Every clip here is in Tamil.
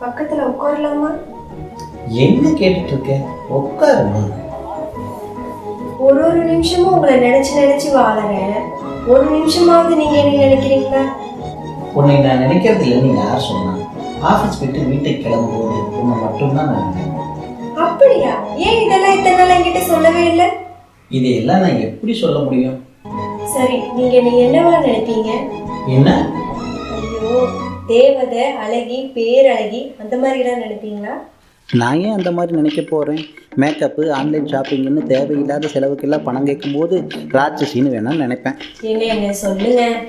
பக்கத்துல உட்காரலாமா? என்ன கேட்டுட்டு இருக்க உட்காருமா. ஒரு ஒரு நிமிஷமும் உங்களை நினைச்சு நினைச்சு வாழறேன். ஒரு நிமிஷமாவது நீங்க என்ன நினைக்கிறீங்களா உன்னை நான் நினைக்கிறது இல்லைன்னு யார் சொன்னா? ஆஃபீஸ் விட்டு வீட்டுக்கு கிளம்பும்போது உன்னை மட்டும்தான் நான் நினைக்கிறேன் அப்படியா? ஏன் இதெல்லாம் இத்தனை நாள் என்கிட்ட சொல்லவே இல்லை? இதையெல்லாம் நான் எப்படி சொல்ல முடியும்? சரி நீங்க என்ன என்னவா நினைப்பீங்க? என்ன? ஐயோ. தேவதை அழகி பேரழகி அந்த மாதிரி எல்லாம் நினைப்பீங்களா? நான் ஏன் அந்த மாதிரி நினைக்க போகிறேன் மேக்கப்பு ஆன்லைன் ஷாப்பிங்னு தேவையில்லாத செலவுக்கெல்லாம் பணம் கேட்கும்போது ராட்சசின்னு வேணா நினைப்பேன். என்ன என்ன சொல்லுங்க.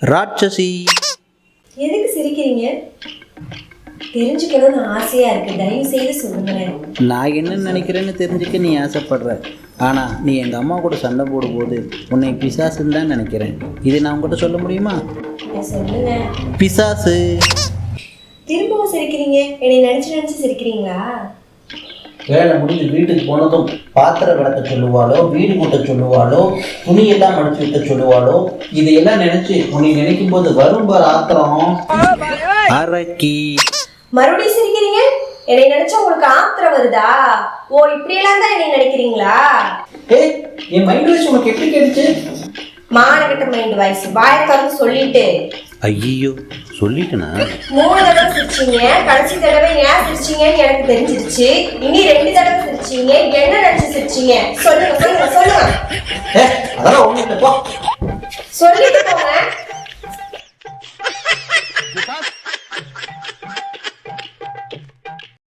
ராட்சசி. எதுக்கு சிரிக்கிறீங்க? தெரிஞ்சுக்கணும்னு ஆசையா இருக்கு. தயவு செய்து சொல்லுங்களேன். நான் என்ன நினைக்கிறேன்னு தெரிஞ்சுக்க நீ ஆசைப்படுற. ஆனால் நீ எங்கள் அம்மா கூட சண்டை போடும்போது உன்னை பிசாசுன்னு தான் நினைக்கிறேன். இது நான் உங்கள்கிட்ட சொல்ல முடியுமா? சொல்லுங்க. பிசாசு. திரும்பவும் சிரிக்கிறீங்க? என்னை நினைச்சு நினைச்சு சிரிக்கிறீங்களா? வேலை முடிஞ்சு வீட்டுக்கு போனதும் பாத்திரம் விளக்க சொல்லுவாளோ வீடு கூட்ட சொல்லுவாளோ துணியெல்லாம் மடிச்சு வைக்க சொல்லுவாளோ இதையெல்லாம் நினைச்சு உன்னை நினைக்கும் போது வரும் பார் ஆத்திரம். அரக்கி. மறுபடியும் சிரிக்கிறீங்க? என்னை நினைச்சா உங்களுக்கு ஆத்திரம் வருதா? ஓ இப்படியெல்லாம் தான் என்னை நினைக்கிறீங்களா? ஏய் என் மைண்ட் வாய்ஸ் உனக்கு எப்படி கேட்டுச்சு? மானகட்ட மைண்ட் வாய்ஸ் வாயை திறந்து சொல்லிட்டு. ஐயோ சொல்லிட்டேனா? மூணு தடவை சிரிச்சீங்க கடைசி தடவை ஏன் சிரிச்சீங்கன்னு எனக்கு தெரிஞ்சிருச்சு. இனி ரெண்டு தடவை சிரிச்சீங்க என்ன நினைச்சு சிரிச்சீங்க? சொல்லுங்க சொல்லுங்க சொல்லுங்க. அதெல்லாம் ஒண்ணு இல்லை போ. சொல்லிட்டு போங்க.